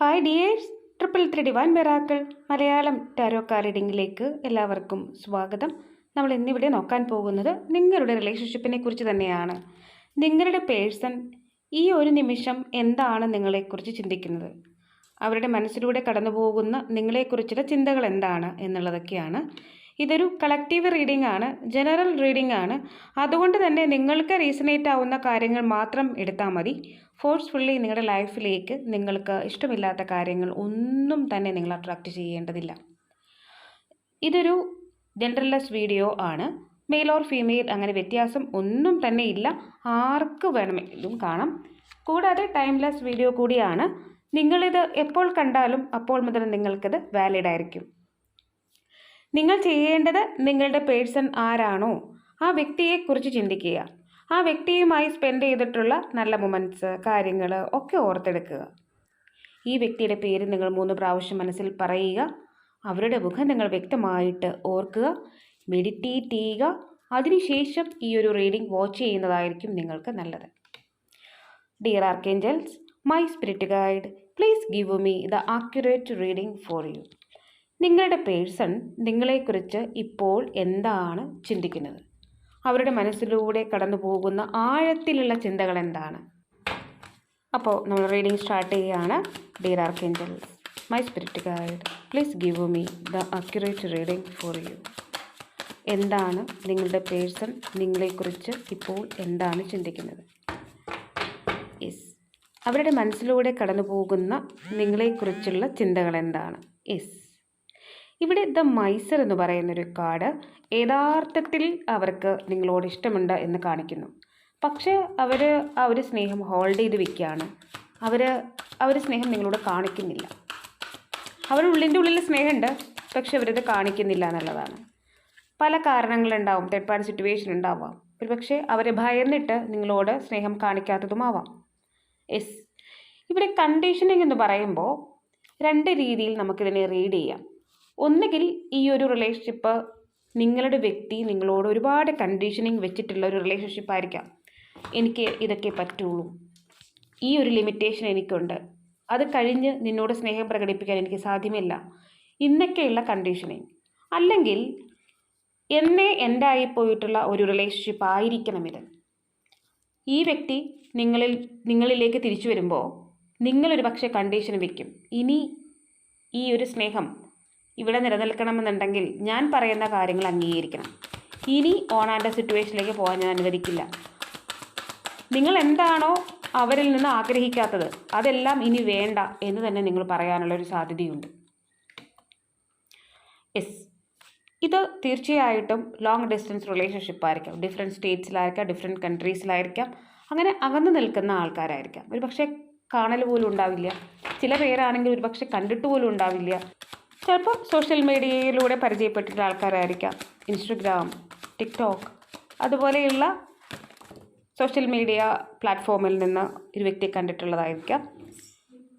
Hi dears triple three divine miracles Malayalam tarot റീഡിങ്ങിലേക്ക് എല്ലാവർക്കും സ്വാഗതം. നമ്മൾ ഇന്നിവിടെ നോക്കാൻ പോകുന്നത് നിങ്ങളുടെ റിലേഷൻഷിപ്പിനെ കുറിച്ച് തന്നെയാണ്. നിങ്ങളുടെ പേഴ്സൺ ഈ ഒരു നിമിഷം എന്താണ് നിങ്ങളെക്കുറിച്ച് ചിന്തിക്കുന്നത്? അവരുടെ മനസ്സിലൂടെ കടന്നു പോകുന്ന നിങ്ങളെക്കുറിച്ചുള്ള ചിന്തകൾ എന്താണ് എന്നുള്ളതൊക്കെയാണ്. ഇതൊരു കളക്റ്റീവ് റീഡിംഗ് ആണ് ജനറൽ റീഡിംഗ് ആണ്. അതുകൊണ്ട് തന്നെ നിങ്ങൾക്ക് റീസണേറ്റ് ആവുന്ന കാര്യങ്ങൾ മാത്രം എടുത്താൽ മതി. ഫോഴ്സ്ഫുള്ളി നിങ്ങളുടെ ലൈഫിലേക്ക് നിങ്ങൾക്ക് ഇഷ്ടമില്ലാത്ത കാര്യങ്ങൾ ഒന്നും തന്നെ നിങ്ങൾ അട്രാക്റ്റ് ചെയ്യേണ്ടതില്ല. ഇതൊരു ജെൻഡർലെസ് വീഡിയോ ആണ്. മെയിൽ ഓർ ഫീമെയിൽ അങ്ങനെ വ്യത്യാസം ഒന്നും തന്നെ ഇല്ല. ആർക്ക് വേണമെങ്കിലും കാണാം. കൂടാതെ ടൈംലെസ് വീഡിയോ കൂടിയാണ്. നിങ്ങളിത് എപ്പോൾ കണ്ടാലും അപ്പോൾ മുതൽ നിങ്ങൾക്കിത് വാലിഡ് ആയിരിക്കും. നിങ്ങൾ ചെയ്യേണ്ടത് നിങ്ങളുടെ പേഴ്സൺ ആരാണോ ആ വ്യക്തിയെക്കുറിച്ച് ചിന്തിക്കുക. ആ വ്യക്തിയുമായി സ്പെൻഡ് ചെയ്തിട്ടുള്ള നല്ല മൊമെന്റ്സ് കാര്യങ്ങൾ ഒക്കെ ഓർത്തെടുക്കുക. ഈ വ്യക്തിയുടെ പേര് നിങ്ങൾ മൂന്ന് പ്രാവശ്യം മനസ്സിൽ പറയുക. അവരുടെ മുഖം നിങ്ങൾ വ്യക്തമായിട്ട് ഓർക്കുക. മെഡിറ്റേറ്റ് ചെയ്യുക. അതിനുശേഷം ഈ ഒരു റീഡിംഗ് വാച്ച് ചെയ്യുന്നതായിരിക്കും നിങ്ങൾക്ക് നല്ലത്. Dear archangels my spirit guide please give me the accurate reading for you നിങ്ങളുടെ പേഴ്സൺ നിങ്ങളെക്കുറിച്ച് ഇപ്പോൾ എന്താണ് ചിന്തിക്കുന്നത്? അവരുടെ മനസ്സിലൂടെ കടന്നു പോകുന്ന ആഴത്തിലുള്ള ചിന്തകൾ എന്താണ്? അപ്പോൾ നമ്മൾ റീഡിംഗ് സ്റ്റാർട്ട് ചെയ്യുകയാണ് dear archangels my spirit guide please give me the accurate reading for you എന്താണ് നിങ്ങളുടെ പേഴ്സൺ നിങ്ങളെക്കുറിച്ച് ഇപ്പോൾ എന്താണ് ചിന്തിക്കുന്നത്? യെസ് അവരുടെ മനസ്സിലൂടെ കടന്നു പോകുന്ന നിങ്ങളെക്കുറിച്ചുള്ള ചിന്തകൾ എന്താണ്? യെസ് ഇവിടെ ദ മൈസർ എന്ന് പറയുന്നൊരു കാർഡ് യഥാർത്ഥത്തിൽ അവർക്ക് നിങ്ങളോട് ഇഷ്ടമുണ്ട് എന്ന് കാണിക്കുന്നു. പക്ഷേ അവർ ആ ഒരു സ്നേഹം ഹോൾഡ് ചെയ്ത് വെക്കുകയാണ്. അവർ അവർ സ്നേഹം നിങ്ങളോട് കാണിക്കുന്നില്ല. അവരുടെ ഉള്ളിന്റെ ഉള്ളിൽ സ്നേഹമുണ്ട് പക്ഷെ അവരത് കാണിക്കുന്നില്ല എന്നുള്ളതാണ്. പല കാരണങ്ങളുണ്ടാവും തേർഡ് പാർട്ടി സിറ്റുവേഷൻ ഉണ്ടാവാം. ഒരു പക്ഷേ അവരെ ഭയന്നിട്ട് നിങ്ങളോട് സ്നേഹം കാണിക്കാത്തതുമാവാം യെസ് ഇവിടെ കണ്ടീഷനിങ് എന്ന് പറയുമ്പോൾ രണ്ട് രീതിയിൽ നമുക്കിതിനെ റീഡ് ചെയ്യാം. ഒന്നുകിൽ ഈ ഒരു റിലേഷൻഷിപ്പ് നിങ്ങളുടെ വ്യക്തി നിങ്ങളോട് ഒരുപാട് കണ്ടീഷനിങ് വെച്ചിട്ടുള്ള ഒരു റിലേഷൻഷിപ്പ് ആയിരിക്കാം. എനിക്ക് ഇതൊക്കെ പറ്റുള്ളൂ. ഈ ഒരു ലിമിറ്റേഷൻ എനിക്കുണ്ട്. അത് കഴിഞ്ഞ് നിന്നോട് സ്നേഹം പ്രകടിപ്പിക്കാൻ എനിക്ക് സാധ്യമല്ല. ഇന്നൊക്കെയുള്ള കണ്ടീഷനിങ് അല്ലെങ്കിൽ എന്നെ എന്റായി പോയിട്ടുള്ള ഒരു റിലേഷൻഷിപ്പ് ആയിരിക്കണം ഇത്. ഈ വ്യക്തി നിങ്ങളിൽ നിങ്ങളിലേക്ക് തിരിച്ചു വരുമ്പോൾ നിങ്ങളൊരു പക്ഷേ കണ്ടീഷൻ വയ്ക്കും ഇനി ഈ ഒരു സ്നേഹം ഇവിടെ നിലനിൽക്കണമെന്നുണ്ടെങ്കിൽ ഞാൻ പറയുന്ന കാര്യങ്ങൾ അംഗീകരിക്കണം. ഇനി ഓൺ സിറ്റുവേഷനിലേക്ക് പോകാൻ ഞാൻ അനുവദിക്കില്ല. നിങ്ങൾ എന്താണോ അവരിൽ നിന്ന് ആഗ്രഹിക്കാത്തത് അതെല്ലാം ഇനി വേണ്ട എന്ന് തന്നെ നിങ്ങൾ പറയാനുള്ള ഒരു സാധ്യതയുണ്ട്. യെസ് ഇത് തീർച്ചയായിട്ടും ലോങ് ഡിസ്റ്റൻസ് റിലേഷൻഷിപ്പ് ആയിരിക്കാം. ഡിഫറെന്റ് സ്റ്റേറ്റ്സിലായിരിക്കാം ഡിഫറെന്റ് കൺട്രീസിലായിരിക്കാം അങ്ങനെ അകന്നു നിൽക്കുന്ന ആൾക്കാരായിരിക്കാം. ഒരു പക്ഷേ കാണൽ പോലും ഉണ്ടാവില്ല. ചില പേരാണെങ്കിൽ ഒരു പക്ഷേ കണ്ടിട്ട് പോലും ഉണ്ടാവില്ല. ചിലപ്പോൾ സോഷ്യൽ മീഡിയയിലൂടെ പരിചയപ്പെട്ടിട്ടുള്ള ആൾക്കാരായിരിക്കാം. ഇൻസ്റ്റഗ്രാം ടിക്ടോക്ക് അതുപോലെയുള്ള സോഷ്യൽ മീഡിയ പ്ലാറ്റ്ഫോമിൽ നിന്ന് ഒരു വ്യക്തിയെ കണ്ടിട്ടുള്ളതായിരിക്കാം.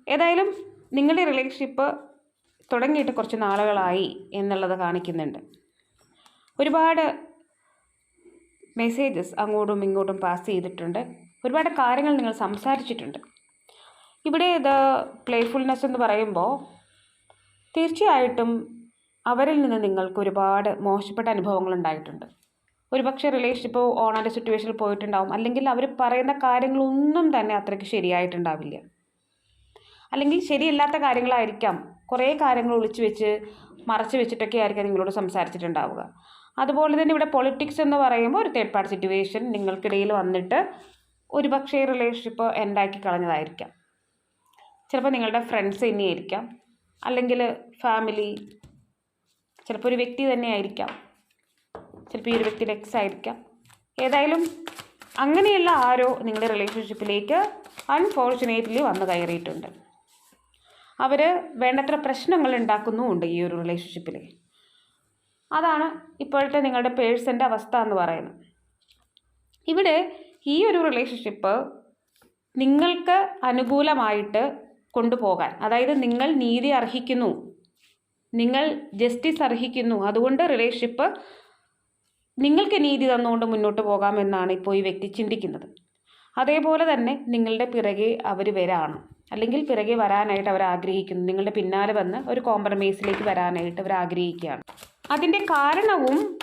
ഏതായാലും നിങ്ങളുടെ റിലേഷൻഷിപ്പ് തുടങ്ങിയിട്ട് കുറച്ച് നാളുകളായി എന്നുള്ളത് കാണിക്കുന്നുണ്ട്. ഒരുപാട് മെസ്സേജസ് അങ്ങോട്ടും ഇങ്ങോട്ടും പാസ് ചെയ്തിട്ടുണ്ട്. ഒരുപാട് കാര്യങ്ങൾ നിങ്ങൾ സംസാരിച്ചിട്ടുണ്ട്. ഇവിടെ ഇത് പ്ലേഫുൾനെസ് എന്ന് പറയുമ്പോൾ തീർച്ചയായിട്ടും അവരിൽ നിന്ന് നിങ്ങൾക്ക് ഒരുപാട് മോശപ്പെട്ട അനുഭവങ്ങൾ ഉണ്ടായിട്ടുണ്ട്. ഒരുപക്ഷെ റിലേഷൻഷിപ്പ് ഓണാന്റെ സിറ്റുവേഷനിൽ പോയിട്ടുണ്ടാവും. അല്ലെങ്കിൽ അവർ പറയുന്ന കാര്യങ്ങളൊന്നും തന്നെ അത്രയ്ക്ക് ശരിയായിട്ടുണ്ടാവില്ല. അല്ലെങ്കിൽ ശരിയല്ലാത്ത കാര്യങ്ങളായിരിക്കാം. കുറേ കാര്യങ്ങൾ ഒളിച്ചു വെച്ച് മറച്ചു വെച്ചിട്ടൊക്കെ ആയിരിക്കാം നിങ്ങളോട് സംസാരിച്ചിട്ടുണ്ടാവുക. അതുപോലെ തന്നെ ഇവിടെ പൊളിറ്റിക്സ് എന്ന് പറയുമ്പോൾ ഒരു തേർഡ് പാർട്ടി സിറ്റുവേഷൻ നിങ്ങൾക്കിടയിൽ വന്നിട്ട് ഒരുപക്ഷേ റിലേഷൻഷിപ്പ് എൻഡാക്കി കളഞ്ഞതായിരിക്കാം. ചിലപ്പോൾ നിങ്ങളുടെ ഫ്രണ്ട്സ് തന്നെയായിരിക്കാം അല്ലെങ്കിൽ ഫാമിലി ചിലപ്പോൾ ഒരു വ്യക്തി തന്നെ ആയിരിക്കാം. ചിലപ്പോൾ ഈ ഒരു വ്യക്തിയുടെ എക്സ് ആയിരിക്കാം. ഏതായാലും അങ്ങനെയുള്ള ആരോ നിങ്ങളുടെ റിലേഷൻഷിപ്പിലേക്ക് അൺഫോർച്ചുനേറ്റ്ലി വന്നു കയറിയിട്ടുണ്ട്. അവർ വേണ്ടത്ര പ്രശ്നങ്ങൾ ഉണ്ടാക്കുന്നുമുണ്ട് ഈ ഒരു റിലേഷൻഷിപ്പിൽ അതാണ് ഇപ്പോഴത്തെ നിങ്ങളുടെ പേഴ്സന്റെ അവസ്ഥ എന്ന് പറയുന്നത്. ഇവിടെ ഈ ഒരു റിലേഷൻഷിപ്പ് നിങ്ങൾക്ക് അനുകൂലമായിട്ട് കൊണ്ടുപോകാൻ. അതായത് നിങ്ങൾ നീതി അർഹിക്കുന്നു. നിങ്ങൾ ജസ്റ്റിസ് അർഹിക്കുന്നു. അതുകൊണ്ട് റിലേഷൻഷിപ്പ് നിങ്ങൾക്ക് നീതി തന്നുകൊണ്ട് മുന്നോട്ട് പോകാമെന്നാണ് ഇപ്പോൾ ഈ വ്യക്തി ചിന്തിക്കുന്നത്. അതേപോലെ തന്നെ നിങ്ങളുടെ പിറകെ അവർ വരാണ്. അല്ലെങ്കിൽ പിറകെ വരാനായിട്ട് അവർ ആഗ്രഹിക്കുന്നു. നിങ്ങളുടെ പിന്നാലെ വന്ന് ഒരു കോംപ്രമൈസിലേക്ക് വരാനായിട്ട് അവർ ആഗ്രഹിക്കുകയാണ്. അതിന്റെ കാരണവും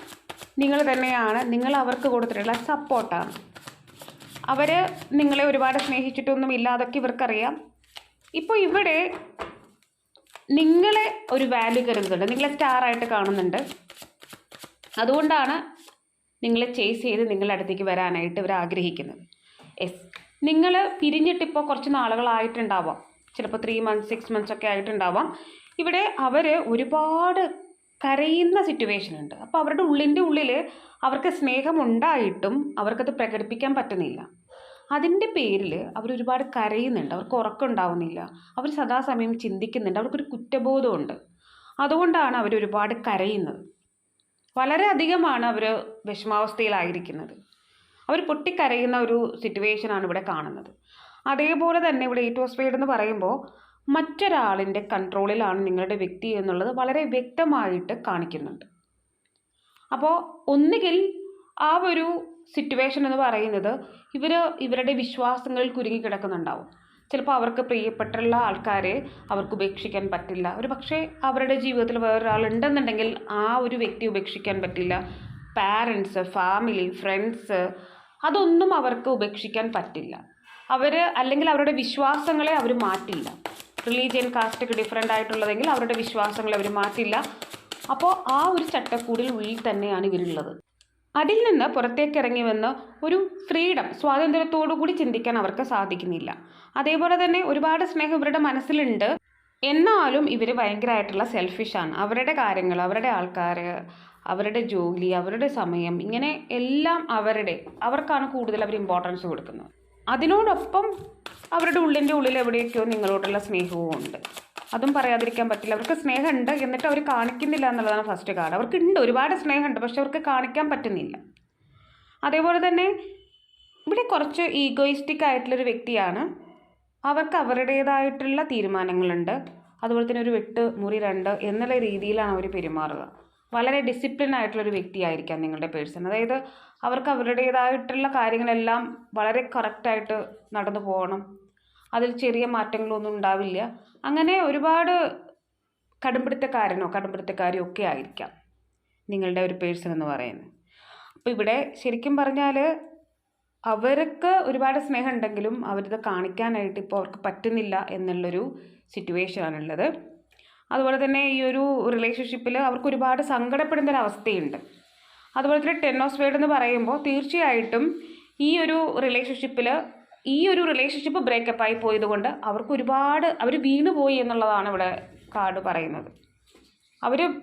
നിങ്ങൾ തന്നെയാണ്. നിങ്ങൾ അവർക്ക് കൊടുത്തിട്ടുള്ള സപ്പോർട്ടാണ് അവർ നിങ്ങളെ ഒരുപാട് സ്നേഹിച്ചിട്ടൊന്നും ഇല്ലാതൊക്കെ ഇവർക്കറിയാം. ഇപ്പോൾ ഇവിടെ നിങ്ങളെ ഒരു വാല്യൂ കരുതുന്നുണ്ട് നിങ്ങളെ സ്റ്റാർ ആയിട്ട് കാണുന്നുണ്ട്. അതുകൊണ്ടാണ് നിങ്ങളെ ചേസ് ചെയ്ത് നിങ്ങളുടെ അടുത്തേക്ക് വരാനായിട്ട് ഇവർ ആഗ്രഹിക്കുന്നത്. യെസ് നിങ്ങൾ പിരിഞ്ഞിട്ടിപ്പോൾ കുറച്ച് നാളുകളായിട്ടുണ്ടാവാം. ചിലപ്പോൾ ത്രീ മന്ത്സ് സിക്സ് മന്ത്സ് ഒക്കെ ആയിട്ടുണ്ടാവാം. ഇവിടെ അവർ ഒരുപാട് കരയുന്ന സിറ്റുവേഷൻ ഉണ്ട്. അപ്പോൾ അവരുടെ ഉള്ളിന്റെ ഉള്ളിൽ അവർക്ക് സ്നേഹമുണ്ടായിട്ടും അവർക്കത് പ്രകടിപ്പിക്കാൻ പറ്റുന്നില്ല. അതിന്റെ പേരിൽ അവർ ഒരുപാട് കരയുന്നുണ്ട്. അവർക്ക് ഉറക്കമുണ്ടാവുന്നില്ല. അവർ സദാസമയം ചിന്തിക്കുന്നുണ്ട്. അവർക്കൊരു കുറ്റബോധമുണ്ട്. അതുകൊണ്ടാണ് അവർ ഒരുപാട് കരയുന്നത്. വളരെ അധികമാണ് അവർ വിഷമാവസ്ഥയിലായിരിക്കുന്നത്. അവർ പൊട്ടിക്കരയുന്ന ഒരു സിറ്റുവേഷനാണ് ഇവിടെ കാണുന്നത്. അതേപോലെ തന്നെ ഇവിടെ ഏറ്റോസ്ഫേഡ് എന്ന് പറയുമ്പോൾ മറ്റൊരാളിന്റെ കൺട്രോളിലാണ് നിങ്ങളുടെ വ്യക്തി എന്നുള്ളത് വളരെ വ്യക്തമായിട്ട് കാണിക്കുന്നുണ്ട്. അപ്പോൾ ഒന്നുകിൽ ആ ഒരു സിറ്റുവേഷൻ എന്ന് പറയുന്നത് ഇവർ ഇവരുടെ വിശ്വാസങ്ങളിൽ കുരുങ്ങിക്കിടക്കുന്നുണ്ടാവും ചിലപ്പോൾ അവർക്ക് പ്രിയപ്പെട്ടുള്ള ആൾക്കാരെ അവർക്ക് ഉപേക്ഷിക്കാൻ പറ്റില്ല. ഒരു പക്ഷേ അവരുടെ ജീവിതത്തിൽ വേറൊരാൾ ഉണ്ടെന്നുണ്ടെങ്കിൽ ആ ഒരു വ്യക്തി ഉപേക്ഷിക്കാൻ പറ്റില്ല. പാരൻസ് ഫാമിലി ഫ്രണ്ട്സ് അതൊന്നും അവർക്ക് ഉപേക്ഷിക്കാൻ പറ്റില്ല. അവർ അല്ലെങ്കിൽ അവരുടെ വിശ്വാസങ്ങളെ അവർ മാറ്റില്ല. റിലീജിയൻ കാസ്റ്റൊക്കെ ഡിഫറെന്റ് ആയിട്ടുള്ളതെങ്കിൽ അവരുടെ വിശ്വാസങ്ങളെ അവർ മാറ്റില്ല. അപ്പോൾ ആ ഒരു ചട്ടക്കൂടിൽ ഉള്ളിൽ തന്നെയാണ് ഇവരുള്ളത്. അതിൽ നിന്ന് പുറത്തേക്ക് ഇറങ്ങി വന്ന് ഒരു ഫ്രീഡം സ്വാതന്ത്ര്യത്തോടു കൂടി ചിന്തിക്കാൻ അവർക്ക് സാധിക്കുന്നില്ല. അതേപോലെ തന്നെ ഒരുപാട് സ്നേഹം ഇവരുടെ മനസ്സിലുണ്ട്. എന്നാലും ഇവർ ഭയങ്കരമായിട്ടുള്ള സെൽഫിഷാണ് അവരുടെ കാര്യങ്ങൾ അവരുടെ ആൾക്കാർ അവരുടെ ജോലി അവരുടെ സമയം ഇങ്ങനെ എല്ലാം അവരുടെ അവർക്കാണ് കൂടുതൽ അവർ ഇമ്പോർട്ടൻസ് കൊടുക്കുന്നത്. അതിനോടൊപ്പം അവരുടെ ഉള്ളിന്റെ ഉള്ളിൽ എവിടെയൊക്കെയോ നിങ്ങളോടുള്ള സ്നേഹവും ഉണ്ട്. അതും പറയാതിരിക്കാൻ പറ്റില്ല. അവർക്ക് സ്നേഹമുണ്ട്. എന്നിട്ട് അവർ കാണിക്കുന്നില്ല എന്നുള്ളതാണ് ഫസ്റ്റ് കാർഡ് അവർക്ക് ഉണ്ട് ഒരുപാട് സ്നേഹമുണ്ട്. പക്ഷെ അവർക്ക് കാണിക്കാൻ പറ്റുന്നില്ല. അതേപോലെ തന്നെ ഇവിടെ കുറച്ച് ഈഗോയിസ്റ്റിക് ആയിട്ടുള്ളൊരു വ്യക്തിയാണ്. അവർക്ക് അവരുടേതായിട്ടുള്ള തീരുമാനങ്ങളുണ്ട്. അതുപോലെ തന്നെ ഒരു വെട്ട് മുറി രണ്ട് എന്നുള്ള രീതിയിലാണ് അവർ പെരുമാറുക. വളരെ ഡിസിപ്ലിൻ ആയിട്ടുള്ളൊരു വ്യക്തിയായിരിക്കാം നിങ്ങളുടെ പേഴ്സൺ അതായത് അവർക്ക് അവരുടേതായിട്ടുള്ള കാര്യങ്ങളെല്ലാം വളരെ കറക്റ്റായിട്ട് നടന്നു പോകണം. അതിൽ ചെറിയ മാറ്റങ്ങളൊന്നും ഉണ്ടാവില്ല. അങ്ങനെ ഒരുപാട് കടുംപിടുത്തക്കാരനോ കടുംപിടുത്തക്കാരിയോ ഒക്കെ ആയിരിക്കാം നിങ്ങളുടെ ഒരു പേഴ്സൺ എന്ന് പറയുന്നത്. അപ്പോൾ ഇവിടെ ശരിക്കും പറഞ്ഞാൽ അവർക്ക് ഒരുപാട് സ്നേഹം ഉണ്ടെങ്കിലും അവരിത് കാണിക്കാനായിട്ട് ഇപ്പോൾ അവർക്ക് പറ്റുന്നില്ല എന്നുള്ളൊരു സിറ്റുവേഷനാണുള്ളത്. അതുപോലെ തന്നെ ഈ ഒരു റിലേഷൻഷിപ്പിൽ അവർക്ക് ഒരുപാട് സങ്കടപ്പെടുന്ന ഒരു അവസ്ഥയുണ്ട് അതുപോലെ തന്നെ ഓഫ് സ്വേഡ് എന്ന് പറയുമ്പോൾ തീർച്ചയായിട്ടും ഈ ഒരു റിലേഷൻഷിപ്പിൽ ഈ ഒരു റിലേഷൻഷിപ്പ് ബ്രേക്കപ്പ് ആയി പോയതുകൊണ്ട് അവർക്ക് ഒരുപാട് അവർ വീണുപോയി എന്നുള്ളതാണ് ഇവിടെ കാർഡ് പറയുന്നത്. അവർ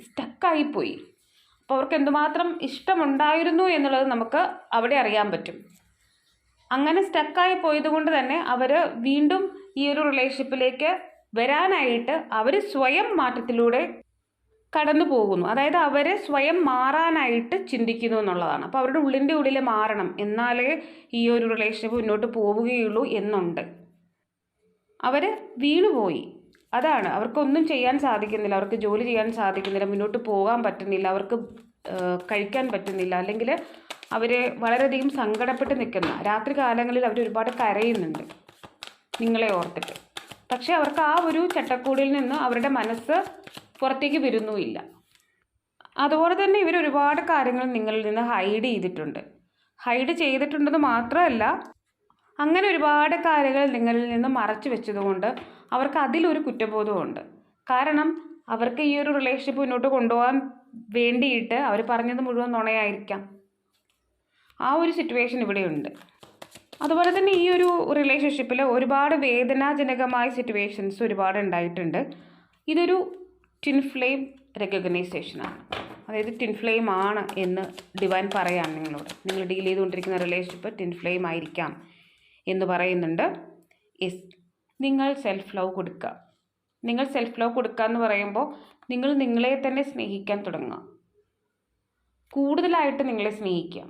സ്റ്റക്കായിപ്പോയി അപ്പോൾ അവർക്ക് എന്തുമാത്രം ഇഷ്ടമുണ്ടായിരുന്നു എന്നുള്ളത് നമുക്ക് അവിടെ അറിയാൻ പറ്റും. അങ്ങനെ സ്റ്റക്കായി പോയത് കൊണ്ട് തന്നെ അവർ വീണ്ടും ഈ ഒരു റിലേഷൻഷിപ്പിലേക്ക് വരാനായിട്ട് അവർ സ്വയം മാറ്റത്തിലൂടെ കടന്നു പോകുന്നു. അതായത് അവരെ സ്വയം മാറാനായിട്ട് ചിന്തിക്കുന്നു എന്നുള്ളതാണ്. അപ്പോൾ അവരുടെ ഉള്ളിന്റെ ഉള്ളിൽ മാറണം. എന്നാലേ ഈ ഒരു റിലേഷൻഷിപ്പ് മുന്നോട്ട് പോവുകയുള്ളൂ എന്നുണ്ട്. അവർ വീണുപോയി. അതാണ്. അവർക്കൊന്നും ചെയ്യാൻ സാധിക്കുന്നില്ല. അവർക്ക് ജോലി ചെയ്യാൻ സാധിക്കുന്നില്ല. മുന്നോട്ട് പോകാൻ പറ്റുന്നില്ല. അവർക്ക് കഴിക്കാൻ പറ്റുന്നില്ല. അല്ലെങ്കിൽ അവർ വളരെയധികം സങ്കടപ്പെട്ട് നിൽക്കുന്ന രാത്രി കാലങ്ങളിൽ അവർ ഒരുപാട് കരയുന്നുണ്ട്. നിങ്ങളെ ഓർത്തിട്ട്. പക്ഷേ അവർക്ക് ആ ഒരു ചട്ടക്കൂടിൽ നിന്ന് അവരുടെ മനസ്സ് പുറത്തേക്ക് വരുന്നുമില്ല. അതുപോലെ തന്നെ ഇവർ ഒരുപാട് കാര്യങ്ങൾ നിങ്ങളിൽ നിന്ന് ഹൈഡ് ചെയ്തിട്ടുണ്ട്. ഹൈഡ് ചെയ്തിട്ടുണ്ടെന്ന് മാത്രമല്ല അങ്ങനെ ഒരുപാട് കാര്യങ്ങൾ നിങ്ങളിൽ നിന്ന് മറച്ചു വെച്ചതുകൊണ്ട് അവർക്ക് അതിലൊരു കുറ്റബോധമുണ്ട് കാരണം അവർക്ക് ഈ ഒരു റിലേഷൻഷിപ്പ് മുന്നോട്ട് കൊണ്ടുപോകാൻ വേണ്ടിയിട്ട് അവർ പറഞ്ഞത് മുഴുവൻ നുണയായിരിക്കാം. ആ ഒരു സിറ്റുവേഷൻ ഇവിടെയുണ്ട്. അതുപോലെ തന്നെ ഈ ഒരു റിലേഷൻഷിപ്പിൽ ഒരുപാട് വേദനാജനകമായ സിറ്റുവേഷൻസ് ഒരുപാട് ഉണ്ടായിട്ടുണ്ട്. ഇതൊരു ടിൻ ഫ്ലെയിം റെക്കഗ്നൈസേഷനാണ് അതായത് ടിൻ ഫ്ലെയിം ആണ് എന്ന് ഡിവൈൻ പറയാണ് നിങ്ങളോട്. നിങ്ങൾ ഡീൽ ചെയ്തുകൊണ്ടിരിക്കുന്ന റിലേഷൻഷിപ്പ് ടിൻ ഫ്ലെയിം ആയിരിക്കാം എന്ന് പറയുന്നുണ്ട്. എസ് നിങ്ങൾ സെൽഫ് ലവ് കൊടുക്കുക. നിങ്ങൾ സെൽഫ് ലവ് കൊടുക്കുക എന്ന് പറയുമ്പോൾ നിങ്ങൾ നിങ്ങളെ തന്നെ സ്നേഹിക്കാൻ തുടങ്ങുക. കൂടുതലായിട്ട് നിങ്ങളെ സ്നേഹിക്കുക.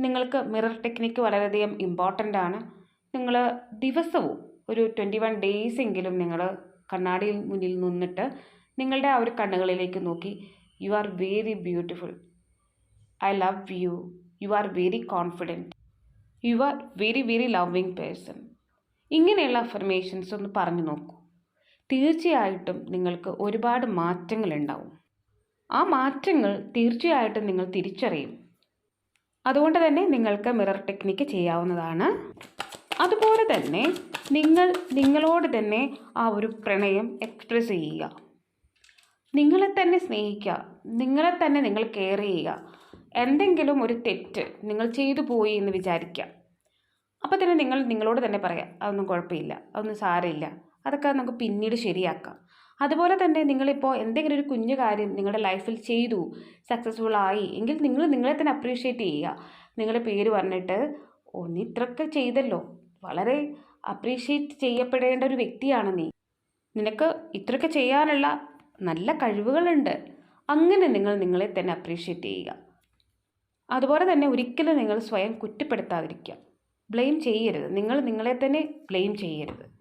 നിങ്ങൾക്ക് മിറർ ടെക്നിക്ക് വളരെയധികം ഇമ്പോർട്ടന്റ് ആണ്. നിങ്ങൾ ദിവസവും ഒരു ട്വന്റി വൺ ഡേയ്സ് എങ്കിലും നിങ്ങൾ കണ്ണാടിയിൽ മുന്നിൽ നിന്നിട്ട് നിങ്ങളുടെ ആ ഒരു കണ്ണുകളിലേക്ക് നോക്കി. You are very beautiful I love you you are very confident you are very very loving person ഇങ്ങനെയുള്ള അഫർമേഷൻസ് ഒന്ന് പറഞ്ഞു നോക്കൂ. തീർച്ചയായിട്ടും നിങ്ങൾക്ക് ഒരുപാട് മാറ്റങ്ങൾ ഉണ്ടാവും. ആ മാറ്റങ്ങൾ തീർച്ചയായിട്ടും നിങ്ങൾ തിരിച്ചറിയും. അതുകൊണ്ട് തന്നെ നിങ്ങൾക്ക് മിറർ ടെക്നിക്ക് ചെയ്യാവുന്നതാണ്. അതുപോലെ തന്നെ നിങ്ങൾ നിങ്ങളോട് തന്നെ ആ ഒരു പ്രണയം എക്സ്പ്രസ് ചെയ്യുക. നിങ്ങളെ തന്നെ സ്നേഹിക്കുക. നിങ്ങളെ തന്നെ നിങ്ങൾ കെയർ ചെയ്യുക. എന്തെങ്കിലും ഒരു തെറ്റ് നിങ്ങൾ ചെയ്തു പോയി എന്ന് വിചാരിക്കുക. അപ്പോൾ തന്നെ നിങ്ങൾ നിങ്ങളോട് തന്നെ പറയാം അതൊന്നും കുഴപ്പമില്ല അതൊന്നും സാരമില്ല. അതൊക്കെ നമുക്ക് പിന്നീട് ശരിയാക്കാം. അതുപോലെ തന്നെ നിങ്ങളിപ്പോൾ എന്തെങ്കിലും ഒരു കുഞ്ഞു കാര്യം നിങ്ങളുടെ ലൈഫിൽ ചെയ്തു സക്സസ്ഫുൾ ആയി എങ്കിൽ നിങ്ങൾ നിങ്ങളെ തന്നെ അപ്രീഷിയേറ്റ് ചെയ്യുക. നിങ്ങളുടെ പേര് പറഞ്ഞിട്ട് ഒന്ന് ഇത്രയൊക്കെ ചെയ്തല്ലോ. വളരെ അപ്രീഷിയേറ്റ് ചെയ്യപ്പെടേണ്ട ഒരു വ്യക്തിയാണ് നീ. നിനക്ക് ഇത്രയൊക്കെ ചെയ്യാനുള്ള നല്ല കഴിവുകളുണ്ട്. അങ്ങനെ നിങ്ങൾ നിങ്ങളെ തന്നെ അപ്രീഷിയേറ്റ് ചെയ്യുക. അതുപോലെ തന്നെ ഒരിക്കലും നിങ്ങൾ സ്വയം കുറ്റപ്പെടുത്താതിരിക്കുക. ബ്ലെയിം ചെയ്യരുത്. നിങ്ങൾ നിങ്ങളെ തന്നെ ബ്ലെയിം ചെയ്യരുത്.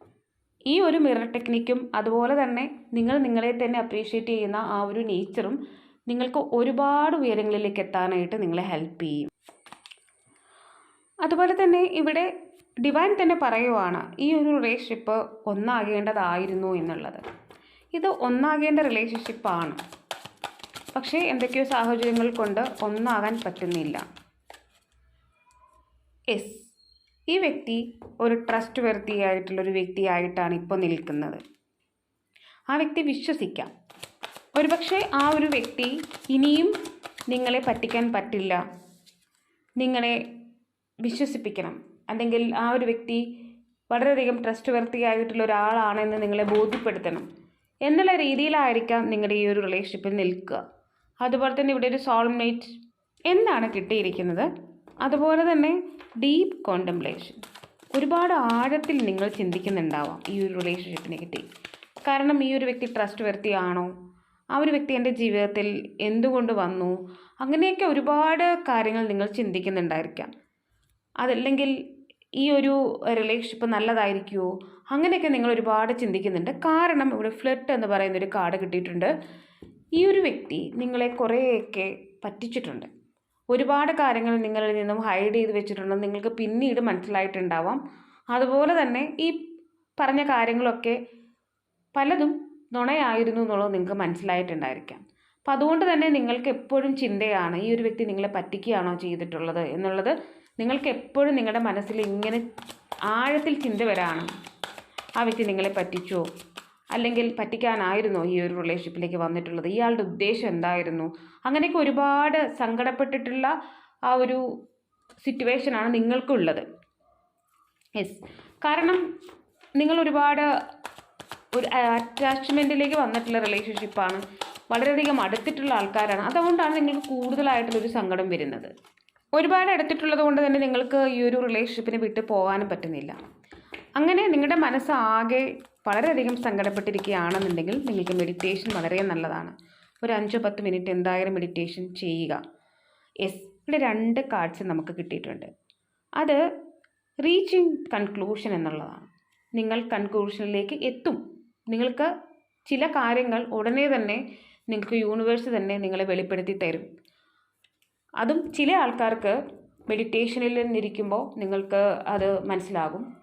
ഈ ഒരു മിറർ ടെക്നിക്കും അതുപോലെ തന്നെ നിങ്ങൾ നിങ്ങളെ തന്നെ അപ്രീഷിയേറ്റ് ചെയ്യുന്ന ആ ഒരു നേച്ചറും നിങ്ങൾക്ക് ഒരുപാട് ഉയരങ്ങളിലേക്ക് എത്താനായിട്ട് നിങ്ങളെ ഹെൽപ്പ് ചെയ്യും. അതുപോലെ തന്നെ ഇവിടെ ഡിവൈൻ തന്നെ പറയുവാണ് ഈ ഒരു റിലേഷൻഷിപ്പ് ഒന്നാകേണ്ടതായിരുന്നു എന്നുള്ളത്. ഇത് ഒന്നാകേണ്ട റിലേഷൻഷിപ്പാണ് പക്ഷേ എന്തൊക്കെയോ സാഹചര്യങ്ങൾ കൊണ്ട് ഒന്നാകാൻ പറ്റുന്നില്ല. എസ് ഈ വ്യക്തി ഒരു ട്രസ്റ്റ് വരുത്തിയായിട്ടുള്ളൊരു വ്യക്തിയായിട്ടാണ് ഇപ്പോൾ നിൽക്കുന്നത്. ആ വ്യക്തി വിശ്വസിക്കാം. ഒരുപക്ഷെ ആ ഒരു വ്യക്തി ഇനിയും നിങ്ങളെ പറ്റിക്കാൻ പറ്റില്ല. നിങ്ങളെ വിശ്വസിപ്പിക്കണം. അല്ലെങ്കിൽ ആ ഒരു വ്യക്തി വളരെയധികം ട്രസ്റ്റ് വർത്തിയായിട്ടുള്ള ഒരാളാണെന്ന് നിങ്ങളെ ബോധ്യപ്പെടുത്തണം. എന്നുള്ള രീതിയിലായിരിക്കാം നിങ്ങളുടെ ഈ ഒരു റിലേഷൻഷിപ്പിൽ നിൽക്കുക. അതുപോലെ തന്നെ ഇവിടെ ഒരു സോൾമേറ്റ് എന്താണ് കിട്ടിയിരിക്കുന്നത്? അതുപോലെ തന്നെ ഡീപ്പ് കോണ്ടംപ്ലേഷൻ ഒരുപാട് ആഴത്തിൽ നിങ്ങൾ ചിന്തിക്കുന്നുണ്ടാവാം ഈ ഒരു റിലേഷൻഷിപ്പിനെ കിട്ടി. കാരണം ഈ ഒരു വ്യക്തി ട്രസ്റ്റ് വരുത്തിയാണോ ആ ഒരു വ്യക്തി എന്റെ ജീവിതത്തിൽ എന്തുകൊണ്ട് വന്നു? അങ്ങനെയൊക്കെ ഒരുപാട് കാര്യങ്ങൾ നിങ്ങൾ ചിന്തിക്കുന്നുണ്ടായിരിക്കാം. അതല്ലെങ്കിൽ ഈ ഒരു റിലേഷൻഷിപ്പ് നല്ലതായിരിക്കുമോ അങ്ങനെയൊക്കെ നിങ്ങൾ ഒരുപാട് ചിന്തിക്കുന്നുണ്ട്. കാരണം ഇവിടെ ഫ്ലിട്ട് എന്ന് പറയുന്ന ഒരു കാർഡ് കിട്ടിയിട്ടുണ്ട്. ഈ ഒരു വ്യക്തി നിങ്ങളെ കുറേയൊക്കെ പറ്റിച്ചിട്ടുണ്ട്. ഒരുപാട് കാര്യങ്ങൾ നിങ്ങളിൽ നിന്നും ഹൈഡ് ചെയ്ത് വെച്ചിട്ടുണ്ട്. നിങ്ങൾക്ക് പിന്നീട് മനസ്സിലായിട്ടുണ്ടാവാം. അതുപോലെ തന്നെ ഈ പറഞ്ഞ കാര്യങ്ങളൊക്കെ പലതും നുണയായിരുന്നു എന്നുള്ളത് നിങ്ങൾക്ക് മനസ്സിലായിട്ടുണ്ടായിരിക്കാം. അപ്പം അതുകൊണ്ട് തന്നെ നിങ്ങൾക്ക് എപ്പോഴും ചിന്തയാണ് ഈ ഒരു വ്യക്തി നിങ്ങളെ പറ്റിക്കുകയാണോ ചെയ്തിട്ടുള്ളത് എന്നുള്ളത് നിങ്ങൾക്ക് എപ്പോഴും നിങ്ങളുടെ മനസ്സിൽ ഇങ്ങനെ ആഴത്തിൽ ചിന്ത വരാണ് ആ വ്യക്തി നിങ്ങളെ പറ്റിച്ചോ അല്ലെങ്കിൽ പറ്റിക്കാനായിരുന്നോ ഈ ഒരു റിലേഷൻഷിപ്പിലേക്ക് വന്നിട്ടുള്ളത്? ഇയാളുടെ ഉദ്ദേശം എന്തായിരുന്നു? അങ്ങനെയൊക്കെ ഒരുപാട് സങ്കടപ്പെട്ടിട്ടുള്ള ആ ഒരു സിറ്റുവേഷനാണ് നിങ്ങൾക്കുള്ളത്. യെസ് കാരണം നിങ്ങൾ ഒരുപാട് ഒരു അറ്റാച്ച്മെന്റിലേക്ക് വന്നിട്ടുള്ള റിലേഷൻഷിപ്പാണ് വളരെയധികം അടുത്തിട്ടുള്ള ആൾക്കാരാണ്. അതുകൊണ്ടാണ് നിങ്ങൾക്ക് കൂടുതലായിട്ടുള്ളൊരു സങ്കടം വരുന്നത്. ഒരുപാട് എടുത്തിട്ടുള്ളത് കൊണ്ട് തന്നെ നിങ്ങൾക്ക് ഈ ഒരു റിലേഷൻഷിപ്പിനെ വിട്ട് പോകാനും പറ്റുന്നില്ല. അങ്ങനെ നിങ്ങളുടെ മനസ്സ് ആകെ വളരെയധികം സങ്കടപ്പെട്ടിരിക്കുകയാണെന്നുണ്ടെങ്കിൽ നിങ്ങൾക്ക് മെഡിറ്റേഷൻ വളരെ നല്ലതാണ്. ഒരു അഞ്ചോ പത്ത് മിനിറ്റ് എന്തായാലും മെഡിറ്റേഷൻ ചെയ്യുക. എസ് ഇവിടെ രണ്ട് കാർഡ്സ് നമുക്ക് കിട്ടിയിട്ടുണ്ട്. അത് റീച്ചിങ് കൺക്ലൂഷൻ എന്നുള്ളതാണ്. നിങ്ങൾ കൺക്ലൂഷനിലേക്ക് എത്തും. നിങ്ങൾക്ക് ചില കാര്യങ്ങൾ ഉടനെ തന്നെ നിങ്ങൾക്ക് യൂണിവേഴ്സ് തന്നെ നിങ്ങളെ വെളിപ്പെടുത്തി തരും. അതും ചില ആൾക്കാർക്ക് മെഡിറ്റേഷനിൽ നിന്നിരിക്കുമ്പോൾ നിങ്ങൾക്ക് അത് മനസ്സിലാകും.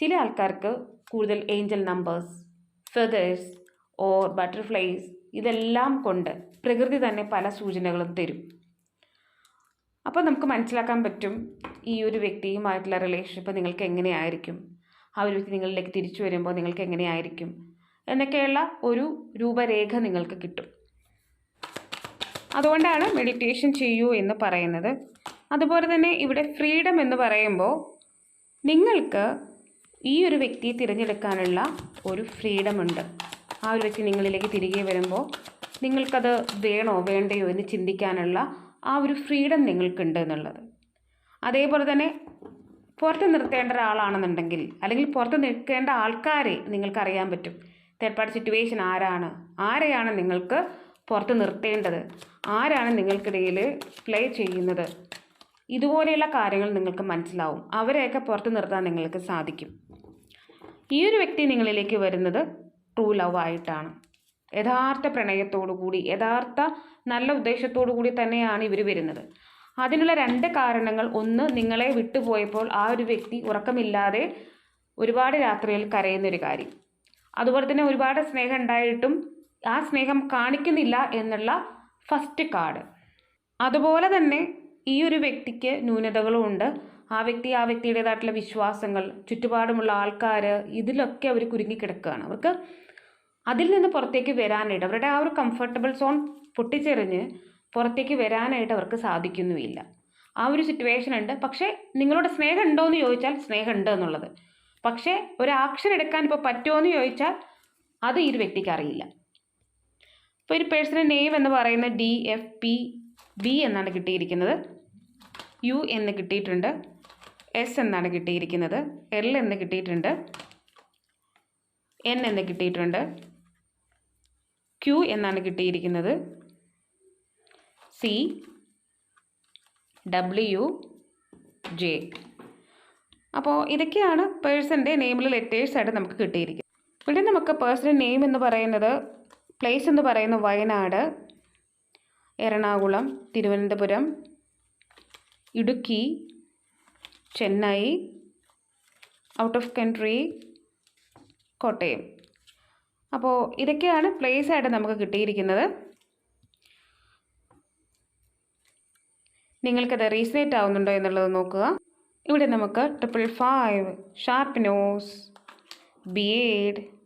ചില ആൾക്കാർക്ക് കൂടുതൽ angel numbers feathers or butterflies ഇതെല്ലാം കൊണ്ട് പ്രകൃതി തന്നെ പല സൂചനകളും തരും. അപ്പോൾ നമുക്ക് മനസ്സിലാക്കാൻ പറ്റും ഈ ഒരു വ്യക്തിയുമായിട്ടുള്ള റിലേഷൻഷിപ്പ് നിങ്ങൾക്ക് എങ്ങനെയായിരിക്കും? ആ ഒരു വ്യക്തി നിങ്ങളിലേക്ക് തിരിച്ചു വരുമ്പോൾ നിങ്ങൾക്ക് എങ്ങനെയായിരിക്കും? എന്നൊക്കെയുള്ള ഒരു രൂപരേഖ നിങ്ങൾക്ക് കിട്ടും. അതുകൊണ്ടാണ് മെഡിറ്റേഷൻ ചെയ്യൂ എന്ന് പറയുന്നത്. അതുപോലെ തന്നെ ഇവിടെ ഫ്രീഡം എന്ന് പറയുമ്പോൾ നിങ്ങൾക്ക് ഈ ഒരു വ്യക്തിയെ തിരഞ്ഞെടുക്കാനുള്ള ഒരു ഫ്രീഡം ഉണ്ട്. ആ ഒരു വ്യക്തി നിങ്ങളിലേക്ക് തിരികെ വരുമ്പോൾ നിങ്ങൾക്കത് വേണോ വേണ്ടയോ എന്ന് ചിന്തിക്കാനുള്ള ആ ഒരു ഫ്രീഡം നിങ്ങൾക്കുണ്ട് എന്നുള്ളത്. അതേപോലെ തന്നെ പുറത്ത് നിർത്തേണ്ട ഒരാളാണെന്നുണ്ടെങ്കിൽ അല്ലെങ്കിൽ പുറത്ത് നിൽക്കേണ്ട ആൾക്കാരെ നിങ്ങൾക്കറിയാൻ പറ്റും. തേർഡ് പാർട്ടി സിറ്റുവേഷൻ ആരാണ്? ആരെയാണ് നിങ്ങൾക്ക് പുറത്ത് നിർത്തേണ്ടത്. ആരാണ് നിങ്ങൾക്കിടയിൽ പ്ലേ ചെയ്യുന്നത്? ഇതുപോലെയുള്ള കാര്യങ്ങൾ നിങ്ങൾക്ക് മനസ്സിലാവും. അവരെയൊക്കെ പുറത്ത് നിർത്താൻ നിങ്ങൾക്ക് സാധിക്കും. ഈ ഒരു വ്യക്തി നിങ്ങളിലേക്ക് വരുന്നത് ട്രൂ ലവ് ആയിട്ടാണ്. യഥാർത്ഥ പ്രണയത്തോടു കൂടി യഥാർത്ഥ നല്ല ഉദ്ദേശത്തോടു കൂടി തന്നെയാണ് ഇവർ വരുന്നത്. അതിനുള്ള രണ്ട് കാരണങ്ങൾ. ഒന്ന് നിങ്ങളെ വിട്ടുപോയപ്പോൾ ആ ഒരു വ്യക്തി ഉറക്കമില്ലാതെ ഒരുപാട് രാത്രിയിൽ കരയുന്നൊരു കാര്യം. അതുപോലെ തന്നെ ഒരുപാട് സ്നേഹം ഉണ്ടായിട്ടും ആ സ്നേഹം കാണിക്കുന്നില്ല എന്നുള്ള ഫസ്റ്റ് കാർഡ് അതുപോലെ തന്നെ ഈ ഒരു വ്യക്തിക്ക് ന്യൂനതകളും ഉണ്ട്. ആ വ്യക്തി ആ വ്യക്തിയുടേതായിട്ടുള്ള വിശ്വാസങ്ങൾ ചുറ്റുപാടുമുള്ള ആൾക്കാർ ഇതിലൊക്കെ അവർ കുരുങ്ങിക്കിടക്കുകയാണ്. അവർക്ക് അതിൽ നിന്ന് പുറത്തേക്ക് വരാനായിട്ട് അവരുടെ ആ ഒരു കംഫർട്ടബിൾ സോൺ പൊട്ടിച്ചെറിഞ്ഞ് പുറത്തേക്ക് വരാനായിട്ട് അവർക്ക് സാധിക്കുന്നുമില്ല. ആ ഒരു സിറ്റുവേഷൻ ഉണ്ട്. പക്ഷേ നിങ്ങളുടെ സ്നേഹം ഉണ്ടോ എന്ന് ചോദിച്ചാൽ സ്നേഹം ഉണ്ട് എന്നുള്ളത്. പക്ഷേ ഒരു ആക്ഷൻ എടുക്കാൻ ഇപ്പോൾ പറ്റുമോ എന്ന് ചോദിച്ചാൽ അത് ഈ ഒരു വ്യക്തിക്ക് അറിയില്ല. ഇപ്പോൾ ഒരു പേഴ്സണൽ നെയിം എന്ന് പറയുന്ന ഡി എഫ് പി ബി എന്നാണ് കിട്ടിയിരിക്കുന്നത്. യു എന്ന് കിട്ടിയിട്ടുണ്ട്. എസ് എന്നാണ് കിട്ടിയിരിക്കുന്നത്. എൽ എന്ന് കിട്ടിയിട്ടുണ്ട്. എൻ എന്ന് കിട്ടിയിട്ടുണ്ട്. ക്യു എന്നാണ് കിട്ടിയിരിക്കുന്നത്. സി ഡബ്ല്യു ജെ അപ്പോൾ ഇതൊക്കെയാണ് പേഴ്സന്റെ നെയിമിൽ ലെറ്റേഴ്സായിട്ട് നമുക്ക് കിട്ടിയിരിക്കുന്നത്. ഇവിടെ നമുക്ക് പേഴ്സണൽ നെയിം എന്ന് പറയുന്നത് പ്ലേസ് എന്ന് പറയുന്ന Wayanad Ernakulam Thiruvananthapuram Idukki Chennai out of country Kottayam. അപ്പോൾ ഇതൊക്കെയാണ് പ്ലേസ് ആയിട്ട് നമുക്ക് കിട്ടിയിരിക്കുന്നത്. നിങ്ങൾക്കത് റീസണേറ്റ് ആവുന്നുണ്ടോ എന്നുള്ളത് നോക്കുക. ഇവിടെ നമുക്ക് triple five sharp nose beard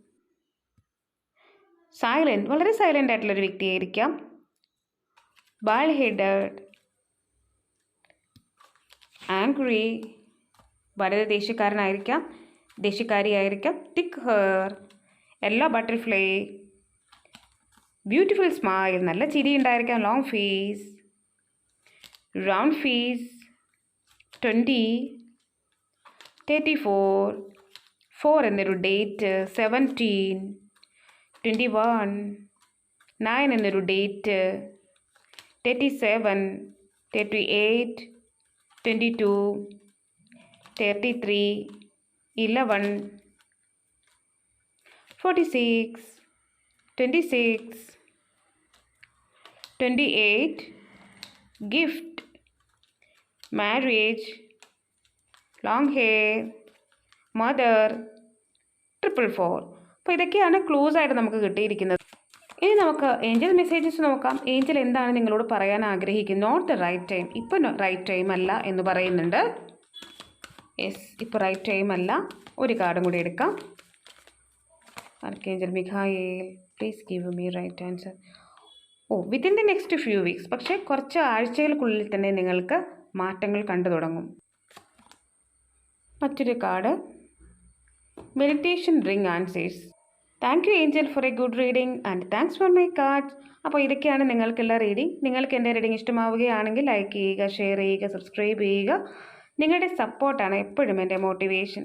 silent വളരെ സൈലന്റ് ആയിട്ടുള്ളൊരു വ്യക്തിയായിരിക്കാം. ബാൾ ഹെഡഡ് ആംഗ്രി വളരെ ദേഷ്യക്കാരനായിരിക്കാം. ദേഷ്യക്കാരിയായിരിക്കാം. Thick hair yellow butterfly beautiful smile നല്ല ചിരി ഉണ്ടായിരിക്കാം. Long face round face twenty thirty four four എന്നൊരു date seventeen twenty one nine എന്നൊരു date thirty seven thirty eight twenty two thirty three eleven forty six twenty six twenty eight gift marriage long hair mother triple four അപ്പോൾ ഇതൊക്കെയാണ് clues ആയിട്ട് നമുക്ക് കിട്ടിയിരിക്കുന്നത്. ഇനി നമുക്ക് Angel messages നോക്കാം. Angel എന്താണ് നിങ്ങളോട് പറയാൻ ആഗ്രഹിക്കുന്നത്? നോട്ട് ദ റൈറ്റ് ടൈം ഇപ്പം റൈറ്റ് ടൈം അല്ല എന്ന് പറയുന്നുണ്ട്. യെസ് ഇപ്പോൾ റൈറ്റ് ടൈം അല്ല. ഒരു കാർഡും കൂടി എടുക്കാം. Archangel Michael please give me right answer oh within the next few weeks പക്ഷേ കുറച്ച് ആഴ്ചകൾക്കുള്ളിൽ തന്നെ നിങ്ങൾക്ക് മാറ്റങ്ങൾ കണ്ടു തുടങ്ങും. മറ്റൊരു card meditation ring answers thank you angel for a good reading and thanks for my cards അപ്പോൾ ഇതൊക്കെയാണ് നിങ്ങൾക്കുള്ള റീഡിംഗ് നിങ്ങൾക്ക് എന്റെ റീഡിംഗ് ഇഷ്ടമാവുകയാണെങ്കിൽ ലൈക്ക് ചെയ്യുക ഷെയർ ചെയ്യുക സബ്സ്ക്രൈബ് ചെയ്യുക. നിങ്ങളുടെ സപ്പോർട്ടാണ് എപ്പോഴും എന്റെ മോട്ടിവേഷൻ